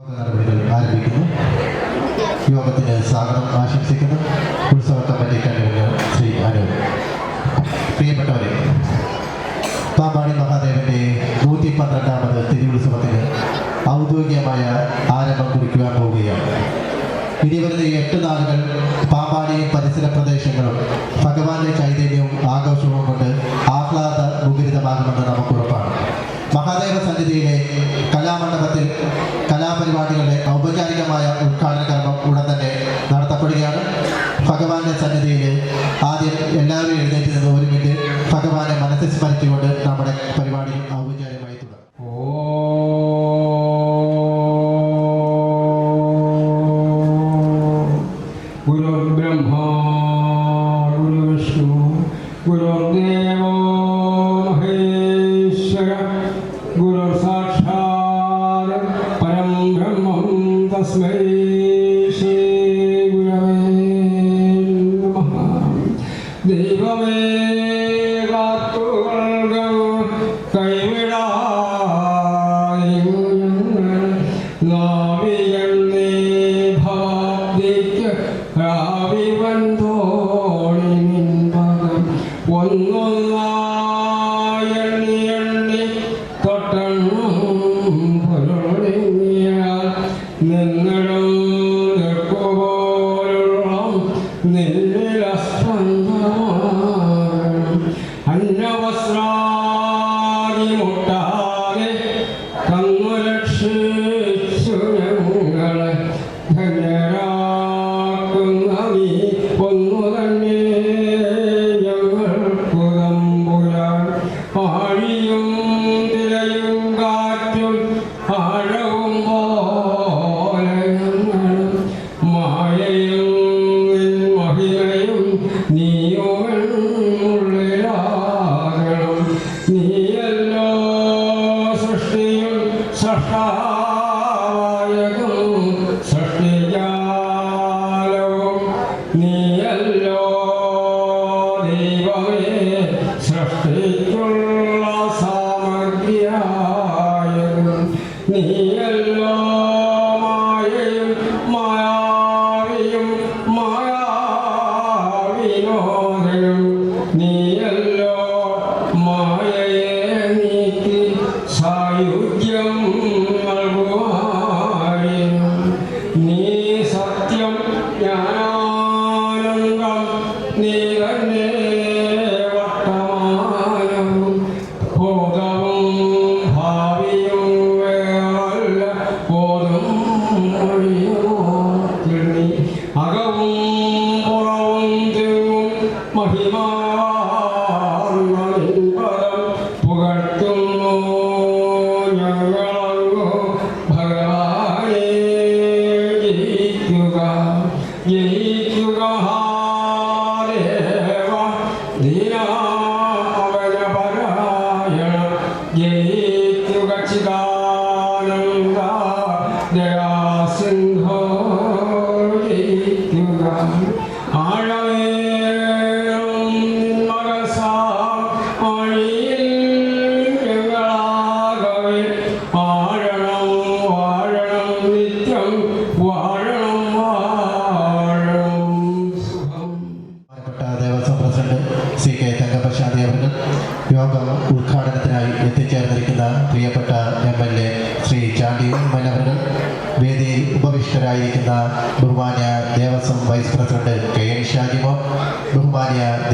ആരംഭിക്കുന്നു. യോഗത്തിന് സ്വാഗതം ആശംസിക്കുന്നു. ഉത്സവ കമ്മിറ്റി കൺവീനർ ശ്രീ അനു. പ്രിയപ്പെട്ടവരെ പാമ്പാടി മഹാദേവന്റെ നൂറ്റി പന്ത്രണ്ടാമത് തിരുവുത്സവത്തിന് ഔദ്യോഗികമായ ആരംഭം കുറിക്കുവാൻ പോവുകയാണ്. ഇനി വരുന്ന എട്ട് നാളുകൾ പാമ്പാടിയും പരിസര പ്രദേശങ്ങളും ഭഗവാന്റെ ചൈതന്യവും ആഘോഷവും കൊണ്ട് ആഹ്ലാദ മുഖരിതമാകുമെന്ന് നമുക്ക് ഉറപ്പാണ് മഹാദേവ സന്നിധിയിലെ കലാമണ്ഡപത്തിൽ കലാപരിപാടികളുടെ ഔപചാരികമായ ഉദ്ഘാടന तस्मै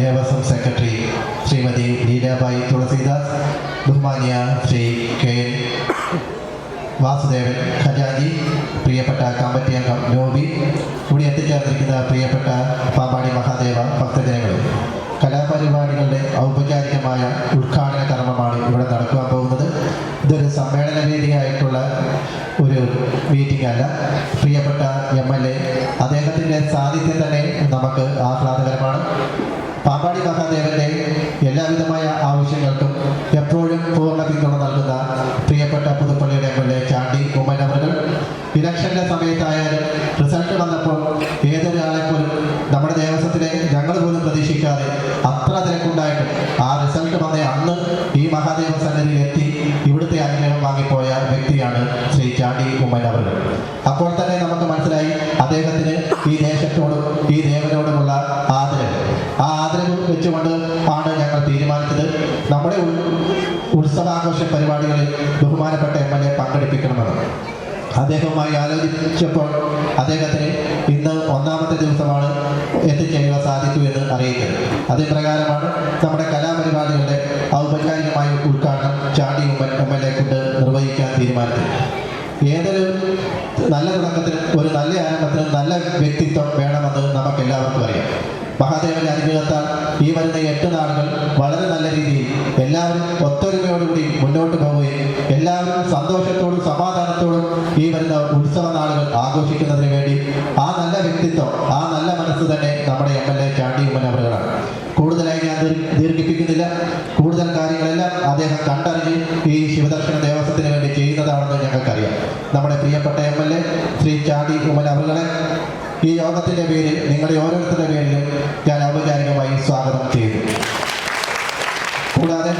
ദേവസ്വം സെക്രട്ടറി ശ്രീമതി ലീലാബായി തുളസീദാസ് ബഹുമാനിയ ശ്രീ കെ വാസുദേവൻ ഖജാജി പ്രിയപ്പെട്ട കമ്മിറ്റി അംഗം നോബി ഇവിടെ എത്തിച്ചേർന്നിരിക്കുന്ന പ്രിയപ്പെട്ട പാമ്പാടി മഹാദേവ ഭക്തജനങ്ങൾ കലാപരിപാടികളുടെ ഔപചാരികമായ ഉദ്ഘാടന കർമ്മമാണ് ഇവിടെ നടക്കുവാൻ പോകുന്നത്. ഇതൊരു സമ്മേളന വേദിയായിട്ടുള്ള ഒരു മീറ്റിംഗ് അല്ല പ്രിയപ്പെട്ട എം എൽ എ അദ്ദേഹത്തിന്റെ സാന്നിധ്യം തന്നെ നമുക്ക് ആഹ്ലാദകരമാണ്. പാമ്പാടി മഹാദേവന്റെ എല്ലാവിധമായ ആവശ്യങ്ങൾക്കും എപ്പോഴും പൂർണ പിന്തുണ നൽകുന്ന പ്രിയപ്പെട്ട പുതുപ്പള്ളിയുടെ M L A Chandy Oommen അവർ ഇലക്ഷന്റെ സമയത്തായാലും റിസൾട്ട് വന്നപ്പോൾ ഏതൊരാളെ പോലും നമ്മുടെ ദേവസ്വത്തിലെ ഞങ്ങൾ പോലും പ്രതീക്ഷിക്കാതെ അത്ര തിരക്കുണ്ടായിട്ടും ആ റിസൾട്ട് വന്ന അന്ന് ഈ മഹാദേവ സന്നിധിയിൽ എത്തി ഇവിടുത്തെ അനുഗ്രഹം വാങ്ങിപ്പോയ വ്യക്തിയാണ് ശ്രീ ചാണ്ടി ഉമ്മൻ അവർ അപ്പോൾ തന്നെ വെച്ചുകൊണ്ട് ആണ് ഞങ്ങൾ തീരുമാനിച്ചത്. നമ്മുടെ ഉത്സവാഘോഷ പരിപാടികളിൽ ബഹുമാനപ്പെട്ട എം എൽ എ പങ്കെടുപ്പിക്കണമെന്ന്. അദ്ദേഹവുമായി ആലോചിച്ചപ്പോൾ അദ്ദേഹത്തിന് ഇന്ന് ഒന്നാമത്തെ ദിവസമാണ് എത്തിച്ചേരുവാൻ സാധിക്കൂ എന്ന് അറിയിക്കുന്നത് അതേ പ്രകാരമാണ് നമ്മുടെ കലാപരിപാടികളുടെ ഔപചാരികമായ ഉദ്ഘാടനം ചാടി ഉമ്മൻ എം എൽ എ കൊണ്ട് നിർവഹിക്കാൻ തീരുമാനിച്ചത്. ഏതൊരു നല്ല തുടക്കത്തിനും ഒരു നല്ല ആരംഭത്തിനും നല്ല വ്യക്തിത്വം വേണമെന്ന് നമുക്ക് എല്ലാവർക്കും അറിയാം. മഹാദേവന്റെ അനുഗ്രഹത്താൽ ഈ വരുന്ന എട്ട് നാളുകൾ വളരെ നല്ല രീതിയിൽ എല്ലാവരും ഒത്തൊരുമയോടുകൂടി മുന്നോട്ട് പോവുകയും എല്ലാവരും സന്തോഷത്തോടും സമാധാനത്തോടും ഈ വരുന്ന ഉത്സവ നാളുകൾ ആഘോഷിക്കുന്നതിന് വേണ്ടി ആ നല്ല വ്യക്തിത്വം ആ നല്ല മനസ്സ് തന്നെ നമ്മുടെ M L A Chandy Oommen അവറുകളാണ് കൂടുതലായി ഞാൻ ദീർഘിപ്പിക്കുന്നില്ല. കൂടുതൽ കാര്യങ്ങളെല്ലാം അദ്ദേഹം കണ്ടറിഞ്ഞ് ഈ ശിവദർശന ദേവസ്വത്തിന് വേണ്ടി ചെയ്യുന്നതാണെന്ന് ഞങ്ങൾക്കറിയാം. നമ്മുടെ പ്രിയപ്പെട്ട M L A Shri Chandy Oommen അവറുകളെ ഈ യോഗത്തിന്റെ പേരിൽ നിങ്ങളുടെ ഓരോരുത്തരുടെ പേരിലും ഞാൻ ഔപചാരികമായി സ്വാഗതം ചെയ്തു കൂടാതെ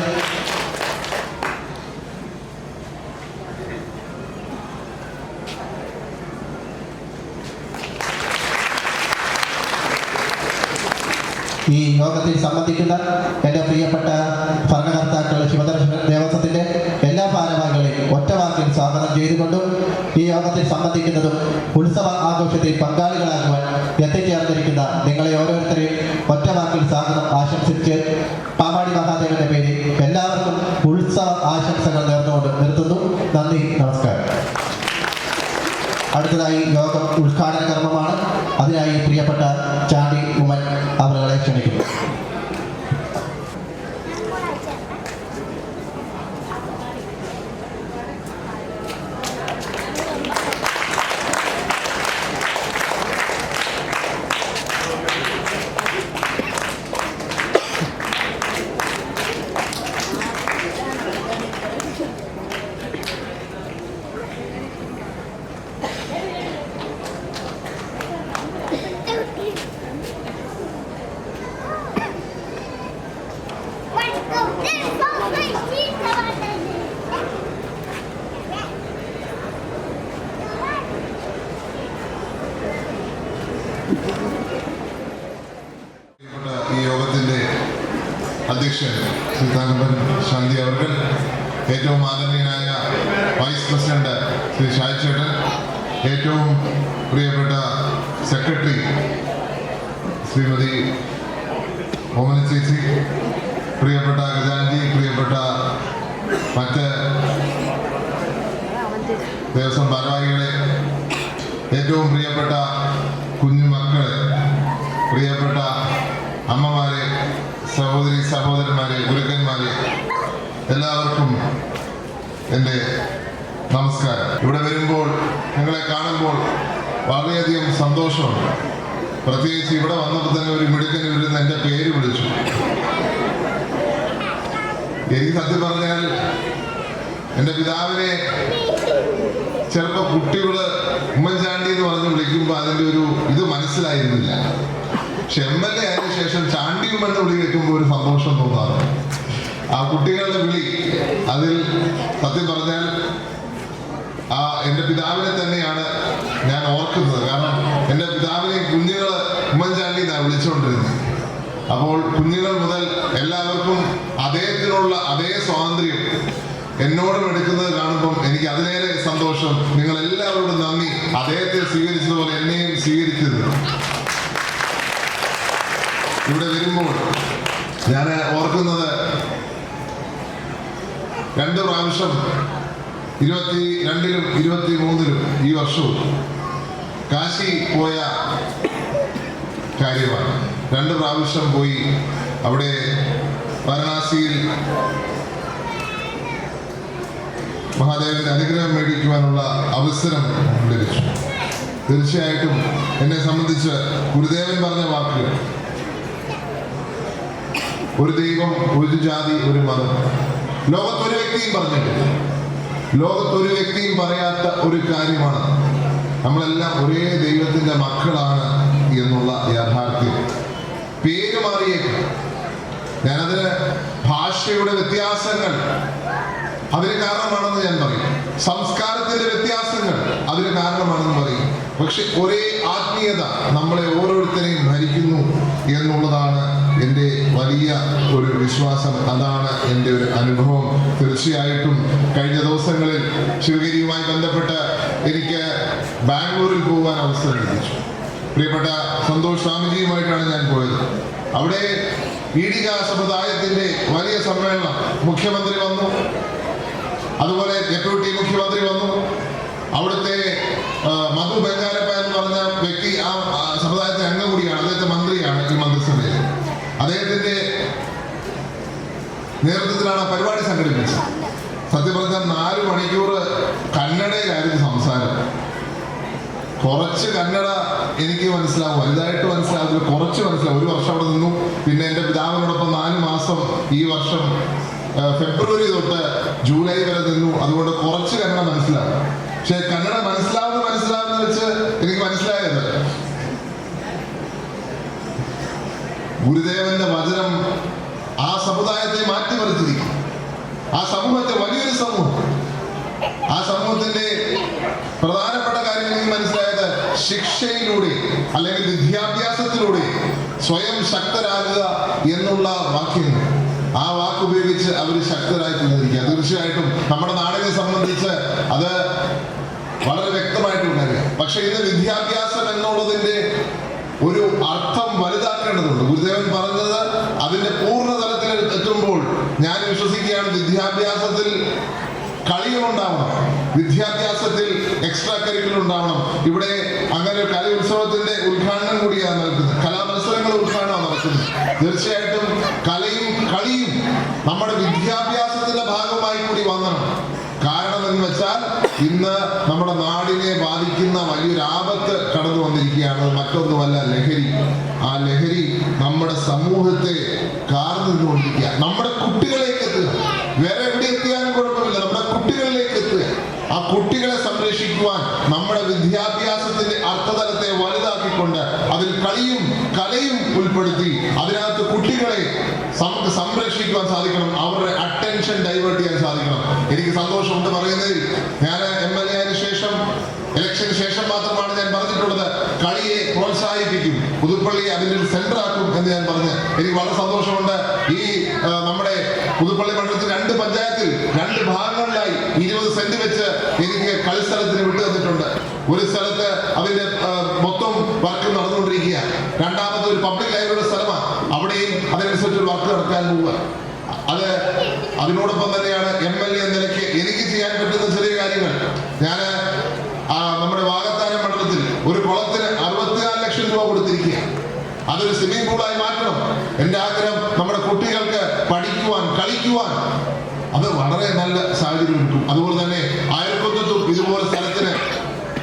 ഈ യോഗത്തിൽ സംബന്ധിക്കുന്ന എന്റെ പ്രിയപ്പെട്ട ഭരണകർത്താക്കൾ ശിവദർശന ദേവസ്വത്തിന്റെ എല്ലാ ഭാരവാഹികളെയും ഒറ്റവാക്കിൽ സ്വാഗതം ചെയ്തുകൊണ്ടും ഈ യോഗത്തിൽ സംബന്ധിക്കുന്നതും ഉത്സവ ആഘോഷത്തിൽ പങ്കാളികളാകുവാൻ എത്തിച്ചേർന്നിരിക്കുന്ന നിങ്ങളെ ഓരോരുത്തരെയും ഒറ്റ വാക്കിൽ സ്വാഗതം ആശംസിച്ച് പാമാടി മഹാദേവന്റെ പേരിൽ എല്ലാവർക്കും ഉത്സവ ആശംസകൾ നേർന്നുകൊണ്ട് നിർത്തുന്നു. നന്ദി നമസ്കാരം. അടുത്തതായി യോഗം ഉദ്ഘാടന കർമ്മമാണ്. അതിനായി പ്രിയപ്പെട്ട ചാണ്ടി ഉമ്മൻ അവരെ ക്ഷണിക്കുന്നു പ്രിയപ്പെട്ട ഈ യോഗത്തിന്റെ അധ്യക്ഷൻ സുൽത്താനപ്പൻ ശാന്തി അവർ ഏറ്റവും ആദരണീയനായ വൈസ് പ്രസിഡന്റ് ശ്രീ ഷാജിച്ചേട്ടൻ ഏറ്റവും പ്രിയപ്പെട്ട സെക്രട്ടറി ശ്രീമതി ഓമന ചേച്ചി പ്രിയപ്പെട്ട ഗജാൻജി പ്രിയപ്പെട്ട മറ്റ് ദേവസ്വം ഭാരവാഹികളെ ഏറ്റവും പ്രിയപ്പെട്ട കുഞ്ഞുമക്കളെ പ്രിയപ്പെട്ട അമ്മമാരെ സഹോദരി സഹോദരന്മാരെ ഗുരുക്കന്മാരെ എല്ലാവർക്കും എന്റെ നമസ്കാരം. ഇവിടെ വരുമ്പോൾ നിങ്ങളെ കാണുമ്പോൾ വളരെയധികം സന്തോഷമുണ്ട്. പ്രത്യേകിച്ച് ഇവിടെ വന്നപ്പോൾ തന്നെ ഒരു മിടുക്കൻ വരുന്ന എന്റെ പേര് വിളിച്ചു. എനിക്ക് സത്യം പറഞ്ഞാൽ എന്റെ പിതാവിനെ ചിലപ്പോൾ കുട്ടികൾ ഉമ്മൻചാണ്ടി എന്ന് പറഞ്ഞ് വിളിക്കുമ്പോൾ അതിന്റെ ഒരു ഇത് മനസ്സിലായിരുന്നില്ല. പക്ഷെ എം എൽ എ ആയതിനു ശേഷം ചാണ്ടി ഉമ്മൻ എന്ന് വിളി കേൾക്കുമ്പോൾ ഒരു സന്തോഷം തോന്നാറുണ്ട്. ആ കുട്ടികളുടെ വിളി അതിൽ സത്യം പറഞ്ഞാൽ ആ എന്റെ പിതാവിനെ തന്നെയാണ് ഞാൻ ഓർക്കുന്നത്. കാരണം എന്റെ പിതാവിനെ കുഞ്ഞുങ്ങൾ ഉമ്മൻചാണ്ടി ഞാൻ വിളിച്ചുകൊണ്ടിരുന്നത്. അപ്പോൾ കുഞ്ഞുങ്ങൾ മുതൽ എല്ലാവർക്കും അദ്ദേഹത്തിനുള്ള അതേ സ്വാതന്ത്ര്യം എന്നോടും എടുക്കുന്നത് കാണുമ്പം എനിക്ക് അതിലേറെ സന്തോഷം. നിങ്ങൾ എല്ലാവരോടും നന്ദി. അദ്ദേഹത്തെ സ്വീകരിച്ചതുപോലെ എന്നെയും സ്വീകരിച്ചത് ഇവിടെ വരുമ്പോൾ ഞാൻ ഓർക്കുന്നത് രണ്ട് പ്രാവശ്യം ഇരുപത്തി രണ്ടിലും ഇരുപത്തി മൂന്നിലും ഈ വർഷവും കാശി പോയ കാര്യമാണ്. രണ്ട് പ്രാവശ്യം പോയി അവിടെ വാരണാസിയിൽ മഹാദേവന്റെ അനുഗ്രഹം മേടിക്കുവാനുള്ള അവസരം ലഭിച്ചു. തീർച്ചയായിട്ടും എന്നെ സംബന്ധിച്ച് ഗുരുദേവൻ പറഞ്ഞ വാക്കുകൾ. ഒരു ദൈവം ഒരു ജാതി ഒരു മതം. ലോകത്തൊരു വ്യക്തിയും പറഞ്ഞിട്ടില്ല. ലോകത്തൊരു വ്യക്തിയും പറയാത്ത ഒരു കാര്യമാണ്. നമ്മളെല്ലാം ഒരേ ദൈവത്തിന്റെ മക്കളാണ് എന്നുള്ള യാഥാർത്ഥ്യം. പേര് മാറിയേക്കാം. ഞാനതിന് ഭാഷയുടെ വ്യത്യാസങ്ങൾ അതിന് കാരണമാണെന്ന് ഞാൻ പറയും. സംസ്കാരത്തിന്റെ വ്യത്യാസങ്ങൾ അതിന് കാരണമാണെന്ന് പറയും. പക്ഷെ ഒരേ ആത്മീയത നമ്മളെ ഓരോരുത്തരെയും ഭരിക്കുന്നു എന്നുള്ളതാണ് എന്റെ വലിയ ഒരു വിശ്വാസം അതാണ് എന്റെ ഒരു അനുഭവം. തീർച്ചയായിട്ടും കഴിഞ്ഞ ദിവസങ്ങളിൽ ശിവഗിരിയുമായി ബന്ധപ്പെട്ട് എനിക്ക് ബാംഗ്ലൂരിൽ പോകാൻ അവസരം ലഭിച്ചു. പ്രിയപ്പെട്ട സന്തോഷ് സ്വാമിജിയുമായിട്ടാണ് ഞാൻ പോയത്. അവിടെ പീഡിക സമുദായത്തിന്റെ വലിയ സമ്മേളനം മുഖ്യമന്ത്രി വന്നു. അതുപോലെ ഡെപ്യൂട്ടി മുഖ്യമന്ത്രി വന്നു. അവിടുത്തെ മധു ബംഗാരപ്പ എന്ന് പറഞ്ഞ വ്യക്തി ആ സമുദായത്തെ അംഗം കൂടിയാണ്. അദ്ദേഹത്തെ മന്ത്രിയാണ് ഈ മന്ത്രിസഭയിൽ അദ്ദേഹത്തിന്റെ നേതൃത്വത്തിലാണ് പരിപാടി സംഘടിപ്പിച്ചത്. സത്യം പറഞ്ഞാൽ നാല് മണിക്കൂർ കന്നഡയിലായിരുന്നു സംസാരം. കുറച്ച് കന്നഡ എനിക്ക് മനസ്സിലാവും. വലുതായിട്ട് മനസ്സിലാവില്ല കുറച്ച് മനസ്സിലാവും. ഒരു വർഷം അവിടെ നിന്നു. പിന്നെ എന്റെ പിതാവിനോടൊപ്പം നാല് മാസം ഈ വർഷം ഫെബ്രുവരി തൊട്ട് ജൂലൈ വരെ നിന്നു. അതുകൊണ്ട് കുറച്ച് കന്നഡ മനസ്സിലാവും. പക്ഷെ കന്നഡ മനസ്സിലാവുന്ന മനസ്സിലാവുന്ന വെച്ച് എനിക്ക് മനസ്സിലായത് ഗുരുദേവന്റെ വചനം ആ സമുദായത്തെ മാറ്റിമറിച്ചിരിക്കും. ആ സമൂഹത്തെ വലിയൊരു സമൂഹം. ആ സമൂഹത്തിന്റെ പ്രധാനപ്പെട്ട കാര്യം എനിക്ക് മനസ്സിലായത് ശിക്ഷയിലൂടെ അല്ലെങ്കിൽ വിദ്യാഭ്യാസത്തിലൂടെ സ്വയം ശക്തരാകുക എന്നുള്ള വാക്യങ്ങൾ. ആ വാക്ക് ഉപയോഗിച്ച് അവർ ശക്തരായി തീർന്നിരിക്കുക. തീർച്ചയായിട്ടും നമ്മുടെ നാടിനെ സംബന്ധിച്ച് അത് വളരെ വ്യക്തമായിട്ടുള്ള കാര്യം പക്ഷെ ഇന്ന് വിദ്യാഭ്യാസം എന്നുള്ളതിന്റെ ഒരു അർത്ഥം വലുതാക്കേണ്ടതുണ്ട് ഗുരുദേവൻ പറഞ്ഞത് പൂർണ തലത്തിൽ എത്തുമ്പോൾ ഞാൻ വിശ്വസിക്കുകയാണ് വിദ്യാഭ്യാസത്തിൽ കളികളുണ്ടാവണം. വിദ്യാഭ്യാസത്തിൽ എക്സ്ട്രാ കരിക്കുലർ ഉണ്ടാവണം ഇവിടെ അങ്ങനെ ഒരു കലോത്സവത്തിന്റെ ഉദ്ഘാടനം കൂടിയാണ് നടക്കുന്നത്. കലാമത്സരങ്ങൾ ഉദ്ഘാടനം നടക്കുന്നത്. തീർച്ചയായിട്ടും കലയും കളിയും നമ്മുടെ വിദ്യാഭ്യാസത്തിന്റെ ഭാഗമായി കൂടി വന്നണം. കാരണം എന്ന് വെച്ചാൽ ഇന്ന് നമ്മുടെ നാടിനെ ബാധിക്കുന്ന വലിയൊരു ആപത്ത് കടന്നു വന്നിരിക്കുകയാണ് മറ്റൊന്നുമല്ല ലഹരി. ആ ലഹരി നമ്മുടെ സമൂഹത്തെ കാർന്നുകൊണ്ടിരിക്കുക നമ്മുടെ കുട്ടികളിലേക്ക് എത്തുക വേറെ എവിടെ എത്തിയാലും കുഴപ്പമില്ല നമ്മുടെ കുട്ടികളിലേക്ക് എത്തുക ആ കുട്ടികളെ സംരക്ഷിക്കുവാൻ നമ്മുടെ വിദ്യാഭ്യാസത്തിന്റെ അർത്ഥതലത്തെ വലുതാക്കിക്കൊണ്ട് അതിൽ കളിയും കലയും ഉൾപ്പെടുത്തി അതിനകത്ത് കുട്ടികളെ നമുക്ക് സംരക്ഷിക്കുവാൻ സാധിക്കണം അവരുടെ അറ്റൻഷൻ ഡൈവേർട്ട് ചെയ്യാൻ സാധിക്കണം എനിക്ക് സന്തോഷമുണ്ട് പറയുന്നതിൽ ഞാൻ എം എൽ എ ആയതിനു ശേഷം ഇലക്ഷന് ശേഷം മാത്രമാണ് ഞാൻ പറഞ്ഞിട്ടുള്ളത് കളിയെ പ്രോത്സാഹിപ്പിക്കും പുതുപ്പള്ളി അതിന്റെ ഒരു സെന്റർ ആക്കും എന്ന് ഞാൻ പറഞ്ഞ് എനിക്ക് വളരെ സന്തോഷമുണ്ട് ഈ ആ, നമ്മുടെ പുതുപ്പള്ളി മണ്ഡലത്തിൽ രണ്ട് പഞ്ചായത്തിൽ രണ്ട് ഭാഗങ്ങളിലായി ഇരുപത് സെന്റ് വെച്ച് എനിക്ക് കളിസ്ഥലത്തിന് വിട്ടു തന്നിട്ടുണ്ട് ഒരു സ്ഥലത്ത് അതിന്റെ ആ, മൊത്തം വർക്ക് നടന്നുകൊണ്ടിരിക്കുക രണ്ടാമത് ഒരു പബ്ലിക് ലൈബ്രറിയുടെ സ്ഥലമാണ് അവിടെയും അതിനനുസരിച്ച് ഒരു വർക്ക് നടക്കാൻ പോവുക. അത് അതിനോടൊപ്പം തന്നെയാണ് എം എൽ എ നിലയ്ക്ക് എനിക്ക് ചെയ്യാൻ പറ്റുന്ന ചെറിയ കാര്യങ്ങൾ. ഞാൻ നമ്മുടെ വാഗത്താനം മണ്ഡലത്തിൽ ഒരു കുളത്തിന് അറുപത്തിനാല് ലക്ഷം രൂപ കൊടുത്തിരിക്കുക അതൊരു സ്വിമ്മിംഗ് പൂളായി മാറ്റണം. എന്റെ ആഗ്രഹം നമ്മുടെ കുട്ടികൾക്ക് പഠിക്കുവാൻ കളിക്കുവാൻ. അത് വളരെ നല്ല സാഹചര്യം കിട്ടും. അതുപോലെ തന്നെ അയൽപ്പക്കത്തും ഇതുപോലെ സ്ഥലത്തിന്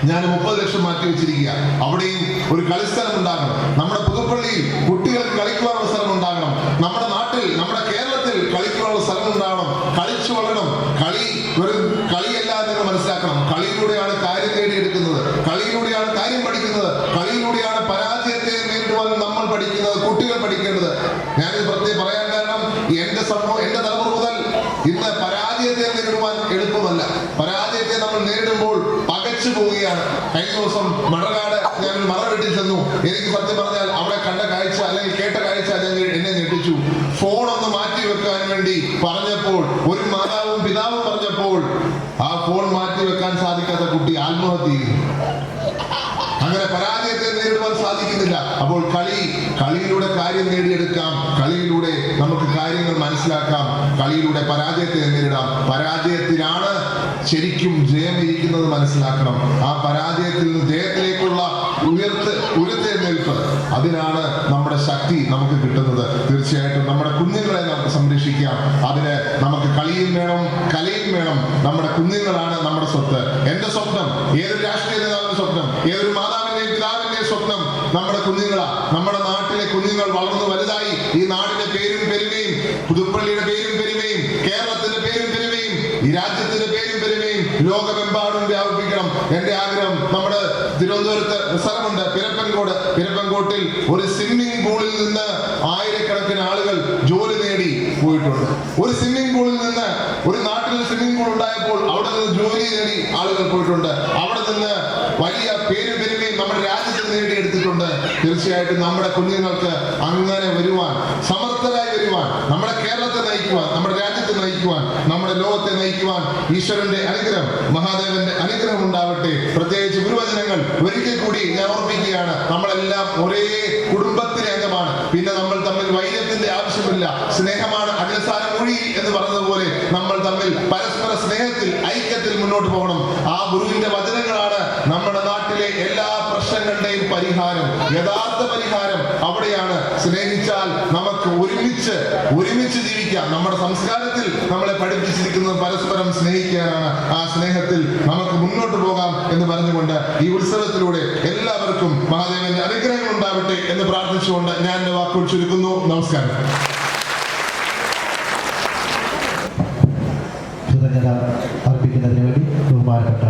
ഞാൻ മുപ്പത് ലക്ഷം മാറ്റി വെച്ചിരിക്കുക അവിടെയും ഒരു കളിസ്ഥലം ഉണ്ടാകണം. നമ്മുടെ പുതുപ്പള്ളിയിൽ കുട്ടികൾക്ക് കളിക്കുവാനുള്ള സ്ഥലം ഉണ്ടാകണം. നമ്മുടെ നാട്ടിൽ നമ്മുടെ കേരളത്തിൽ കളിക്കുവാനുള്ള സ്ഥലം ഉണ്ടാകണം. കളിച്ചു വളരണം. കളി ഒരു കളിയല്ല മനസ്സിലാക്കണം. കളിയിലൂടെയാണ് കാര്യം നേടിയെടുക്കുന്നത്. കളിയിലൂടെയാണ് കാര്യം പഠിക്കുന്നത്. കളിയിലൂടെയാണ് പരാജയത്തെ നേരിടുവാൻ നമ്മൾ പഠിക്കുന്നത് കുട്ടികൾ പഠിക്കേണ്ടത്. ഞാനിത് പ്രത്യേകം പറയാൻ കാരണം എന്റെ സമൂഹം എന്റെ തലമുറ മുതൽ ഇന്ന് പരാജയത്തെ നേരിടുവാൻ എളുപ്പമല്ല. പരാജയത്തെ നമ്മൾ നേരിടുമ്പോൾ പകച്ചു പോവുകയാണ്. കഴിഞ്ഞ ദിവസം മണർകാട് ഞാൻ മറ വീട്ടിൽ ചെന്നു. എനിക്ക് സത്യം പറഞ്ഞാൽ അവിടെ കണ്ട കാഴ്ച അല്ലെങ്കിൽ കേട്ട കാഴ്ച അല്ലെങ്കിൽ എന്നെ ഞെട്ടിച്ചു. ഫോൺ ഒന്ന് മാറ്റി വെക്കാൻ വേണ്ടി പറഞ്ഞപ്പോൾ ഒരു മാതാവും പിതാവും പറഞ്ഞപ്പോൾ ആ ഫോൺ മാറ്റി വെക്കാൻ സാധിക്കാത്ത കുട്ടി ആത്മഹത്യ അങ്ങനെ പരാജയത്തെ നേരിടുവാൻ സാധിക്കുന്നില്ല. അപ്പോൾ കളി കളിയിലൂടെ കാര്യം നേടിയെടുക്കാം. കളിയിലൂടെ നമുക്ക് കാര്യങ്ങൾ മനസ്സിലാക്കാം. കളിയിലൂടെ പരാജയത്തെ നേരിടാം. പരാജയത്തിലാണ് ശരിക്കും ജയം ഇരിക്കുന്നത് മനസ്സിലാക്കണം. ആ പരാജയത്തിൽ നിന്ന് ജയത്തിലേക്കുള്ള ഉയർത്ത് ഉയർത്തെഴുന്നേൽപ്പ് അതിനാണ് നമ്മുടെ ശക്തി നമുക്ക് കിട്ടുന്നത്. തീർച്ചയായിട്ടും നമ്മുടെ കുഞ്ഞുങ്ങളെ നമുക്ക് സംരക്ഷിക്കാം. അതിന് നമുക്ക് കളിയും വേണം കലയും വേണം. നമ്മുടെ കുഞ്ഞുങ്ങളാണ് നമ്മുടെ സ്വത്ത്. എന്റെ സ്വപ്നം ഏതൊരു രാഷ്ട്രീയ നേതാവിന്റെ സ്വപ്നം ഏതൊരു പിതാവിന്റെയും സ്വപ്നം നമ്മുടെ കുഞ്ഞുങ്ങളാണ് നമ്മുടെ നാട്ടിലെ കുഞ്ഞുങ്ങൾ വളർന്നു വലുതായി. ഈ നാടിന്റെ പേരും പെരുമയും പുതുപ്പള്ളിയുടെ പേരും പെരുമയും കേരളത്തിന്റെ പേരും പെരുമയും ഈ രാജ്യത്തിന്റെ പേരും പെരുമയും ലോകമെമ്പാടും വ്യാപിപ്പിക്കണം. എന്റെ ആഗ്രഹം നമ്മുടെ തിരുവനന്തപുരത്ത് സ്ഥലമുണ്ട് പിരപ്പൻകോട്. പിരപ്പൻകോട്ടിൽ ഒരു സ്വിമ്മിംഗ് പൂളിൽ നിന്ന് ആയിരക്കണക്കിന് ആളുകൾ ജോലി നേടി പോയിട്ടുണ്ട്. ഒരു സ്വിമ്മിംഗ് പൂളിൽ നിന്ന് ഒരു നാട്ടിൽ സ്വിമ്മിംഗ് പൂൾ ഉണ്ടായപ്പോൾ അവിടെ നിന്ന് ജോലി നേടി ആളുകൾ പോയിട്ടുണ്ട്. അവിടെ നിന്ന് വലിയ പേര് രാജ്യത്ത് നേടിയെടുത്തിട്ടുണ്ട്. തീർച്ചയായിട്ടും നമ്മുടെ കുഞ്ഞുങ്ങൾക്ക് അങ്ങനെ വരുവാൻ സമർത്ഥരായി വരുവാൻ നമ്മുടെ കേരളത്തെ നയിക്കുവാൻ നമ്മുടെ രാജ്യത്തെ നയിക്കുവാൻ നമ്മുടെ ലോകത്തെ നയിക്കുവാൻ ഈശ്വരന്റെ അനുഗ്രഹം മഹാദേവന്റെ അനുഗ്രഹം ഉണ്ടാവട്ടെ. പ്രത്യേകിച്ച് ഗുരുവചനങ്ങൾ ഒരിക്കൽ കൂടി ഞാൻ ഓർമ്മിക്കുകയാണ് നമ്മളെല്ലാം ഒരേ കുടുംബത്തിലെ നമ്മുടെ സംസ്കാരത്തിൽ നമ്മളെ പഠിപ്പിച്ചിരിക്കുന്നത് പരസ്പരം സ്നേഹിക്കാനാണ്. ആ സ്നേഹത്തിൽ നമുക്ക് മുന്നോട്ട് പോകാം എന്ന് പറഞ്ഞുകൊണ്ട് ഈ ഉത്സവത്തിലൂടെ എല്ലാവർക്കും മഹാദേവന്റെ അനുഗ്രഹങ്ങൾ ഉണ്ടാവട്ടെ എന്ന് പ്രാർത്ഥിച്ചുകൊണ്ട് ഞാൻ എന്റെ വാക്കുകൾ ചുരുക്കുന്നു. നമസ്കാരം. കൃതജ്ഞത അർപ്പിക്കുന്നതിന് വേണ്ടി ബഹുമാനപ്പെട്ട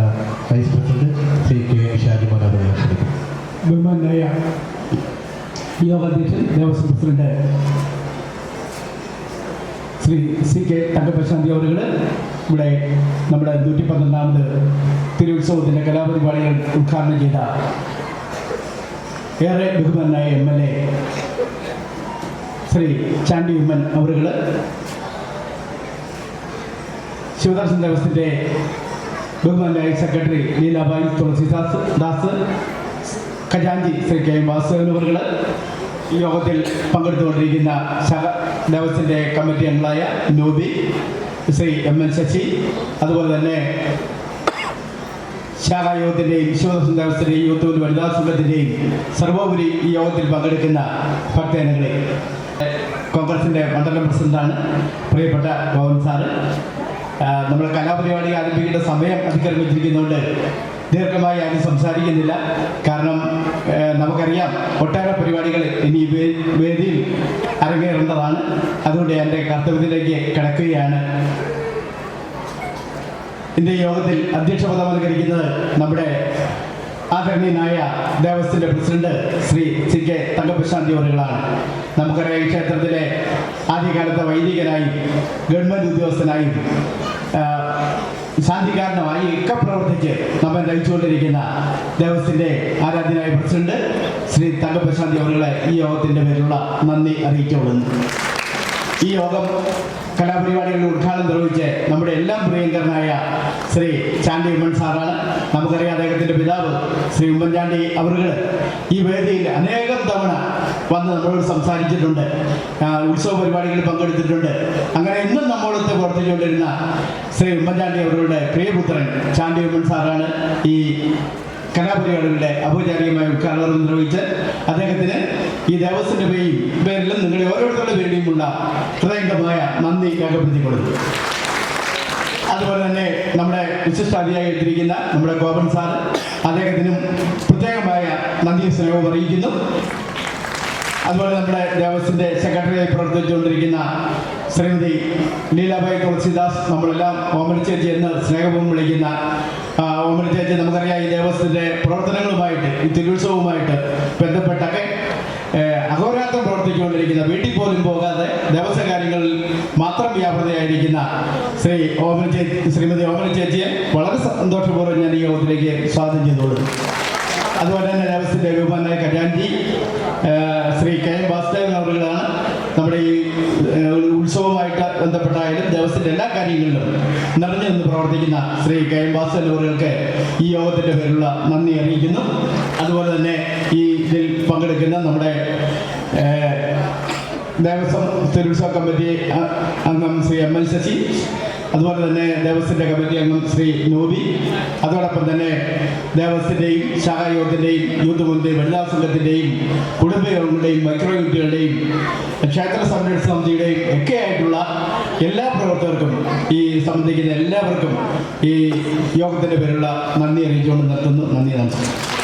vice president Shri K M Shaji ബഹുമാനായ യോഗാധ്യക്ഷൻ Devaswom president Shri C K Thankaprasanthi അവരുകൾ ഇവിടെ നമ്മുടെ നൂറ്റി പന്ത്രണ്ടാമത് തിരുവുത്സവത്തിന്റെ കലാപരിപാടികൾ ഉദ്ഘാടനം ചെയ്ത ഏറെ ബഹുമാനായ M L A Shri Chandy Oommen അവരുകൾ Sivadasan ദേവസ്ഥന്റെ ബഹുമാനായ സെക്രട്ടറി ലീലാബായി തുളസിദാസ് ദാസ് ഖജാൻജി ശ്രീ കെ എം വാസുദേവൻ അവറുകൾ ഈ യോഗത്തിൽ പങ്കെടുത്തുകൊണ്ടിരിക്കുന്ന സഹ ദേവസ്വത്തിന്റെ കമ്മിറ്റി അംഗങ്ങളായ നൂബി ശ്രീ എം എൻ ശശി അതുപോലെ തന്നെ ശാഖായോഗത്തിന്റെയും ശിവദാസൻ ദേവസ്വത്തിന്റെയും യൂത്ത് വനിതാ സംഘത്തിന്റെയും സർവോപരി ഈ യോഗത്തിൽ പങ്കെടുക്കുന്ന ഭക്തജനങ്ങളെ. കോൺഗ്രസിന്റെ മണ്ഡലം പ്രസിഡന്റാണ് പ്രിയപ്പെട്ട ഗോവൻ സാറ്. നമ്മൾ കലാപരിപാടി ആരംഭിക്കേണ്ട സമയം അതിക്രമിച്ചിരിക്കുന്നതുകൊണ്ട് ദീർഘമായി ആരും സംസാരിക്കുന്നില്ല. കാരണം നമുക്കറിയാം ഒട്ടേറെ പരിപാടികൾ ഇനി വേദിയിൽ അരങ്ങേറേണ്ടതാണ് അതുകൊണ്ട് എന്റെ കർത്തവ്യത്തിലേക്ക് കിടക്കുകയാണ്. ഇന്ത്യ യോഗത്തിൽ അധ്യക്ഷ പദം അലങ്കരിക്കുന്നത് നമ്മുടെ ആദരണീയനായ ദേവസ്വത്തിന്റെ president Shri C K Thankaprasanthi അവരുകളാണ്. നമുക്കറിയാം ഈ ക്ഷേത്രത്തിലെ ആദ്യകാലത്തെ വൈദികനായും ഗവൺമെന്റ് ഉദ്യോഗസ്ഥനായും ശാന്തികാരനുമായി ഒക്കെ പ്രവർത്തിച്ച് നമ്മൾ നയിച്ചുകൊണ്ടിരിക്കുന്ന ദേവസ്വത്തിന്റെ ആരാധ്യനായ പ്രസിഡന്റ് ശ്രീ തങ്കപ്രശാന്തി അവരുടെ ഈ യോഗത്തിന്റെ പേരിലുള്ള നന്ദി അറിയിച്ചുകൊള്ളുന്നു ഈ യോഗം കലാപരിപാടികളുടെ ഉദ്ഘാടനം നിർവഹിച്ച് നമ്മുടെ എല്ലാം പ്രിയങ്കരനായ ശ്രീ ചാണ്ടി ഉമ്മൻ സാറാണ്. നമുക്കറിയാം അദ്ദേഹത്തിന്റെ പിതാവ് ശ്രീ ഉമ്മൻചാണ്ടി അവർ ഈ വേദിയിൽ അനേകം തവണ വന്ന് നമ്മളോട് സംസാരിച്ചിട്ടുണ്ട്. ഉത്സവ പരിപാടികളിൽ പങ്കെടുത്തിട്ടുണ്ട്. അങ്ങനെ ഇന്നും നമ്മളൊത്ത് പ്രവർത്തിച്ചുകൊണ്ടിരുന്ന ശ്രീ ഉമ്മൻചാണ്ടി അവരുടെ പ്രിയപുത്രൻ ചാണ്ടി ഉമ്മൻ സാറാണ് ഈ കലാപരിപാടികളുടെ ഔപചാരികമായ ഉദ്ഘാടനം നിർവഹിച്ച് അദ്ദേഹത്തിന് ഈ ദേവസ്വന്റെ പേരും പേരിലും നിങ്ങളുടെ ഓരോരുത്തരുടെ പേരിലുമുള്ള ഹൃദയംഗമായ നന്ദി രേഖപ്പെടുത്തിക്കൊടുത്തു അതുപോലെ തന്നെ നമ്മുടെ വിശിഷ്ടാതിയായി എത്തിയിരിക്കുന്ന നമ്മുടെ ഗോപൻ സാർ അദ്ദേഹത്തിനും പ്രത്യേകമായ നന്ദി സ്നേഹവും അറിയിക്കുന്നു. അതുപോലെ നമ്മുടെ ദേവസ്വത്തിന്റെ സെക്രട്ടറിയായി പ്രവർത്തിച്ചുകൊണ്ടിരിക്കുന്ന ശ്രീമതി ലീലാബായി തുളസിദാസ് നമ്മളെല്ലാം ഓമന ചേച്ചി എന്ന് സ്നേഹവും വിളിക്കുന്ന ഓമന ചേച്ചി നമുക്കറിയാം ഈ ദേവസ്വത്തിന്റെ പ്രവർത്തനങ്ങളുമായിട്ട് ഈ തിരുത്സവവുമായിട്ട് ബന്ധപ്പെട്ടൊക്കെ അഹോരാത്രം പ്രവർത്തിച്ചുകൊണ്ടിരിക്കുന്ന വീട്ടിൽ പോലും പോകാതെ ദേവസ്വ കാര്യങ്ങളിൽ മാത്രം വ്യാപൃതയായിരിക്കുന്ന ശ്രീ ഓമന ചേച്ചി ശ്രീമതി ഓമന ചേച്ചിയെ വളരെ സന്തോഷപൂർവം ഞാൻ ഈ യോഗത്തിലേക്ക് സ്വാഗതം ചെയ്തോളുന്നു അതുപോലെ തന്നെ ദേവസ്വത്തിന്റെ ബഹുമാനായ ഖജാൻജി ശ്രീ കെ വാസുദേവൻ അവറുകളാണ് നമ്മുടെ ഈ ഉത്സവമായിട്ട് ബന്ധപ്പെട്ടായാലും ദേവസ്വത്തിന്റെ എല്ലാ കാര്യങ്ങളിലും നിറഞ്ഞു നിന്ന് പ്രവർത്തിക്കുന്ന ശ്രീ കെ എം വാസുദേവൻ ഈ യോഗത്തിന്റെ പേരിലുള്ള നന്ദി അറിയിക്കുന്നു. അതുപോലെ തന്നെ ഈ ഇതിൽ പങ്കെടുക്കുന്ന നമ്മുടെ ദേവസ്വം തിരുത്സവ കമ്മിറ്റി അംഗം ശ്രീ എം എൽ ശശി അതുപോലെ തന്നെ ദേവസ്വത്തിന്റെ കമ്മിറ്റി അംഗം ശ്രീ നോബി അതോടൊപ്പം തന്നെ ദേവസ്വത്തിന്റെയും ശാഖായോഗത്തിന്റെയും യൂത്ത് മുന്നിന്റെയും വനിതാ സംഘത്തിന്റെയും കുടുംബയോഗങ്ങളുടെയും മൈക്രോ ക്ഷേത്ര സംരക്ഷണ സമിതിയുടെയും ഒക്കെ ആയിട്ടുള്ള എല്ലാ പ്രവർത്തകർക്കും ഈ സംബന്ധിക്കുന്ന എല്ലാവർക്കും ഈ യോഗത്തിന്റെ പേരിലുള്ള നന്ദി അറിയിച്ചുകൊണ്ട് നിർത്തുന്നു. നന്ദി നമസ്കാരം.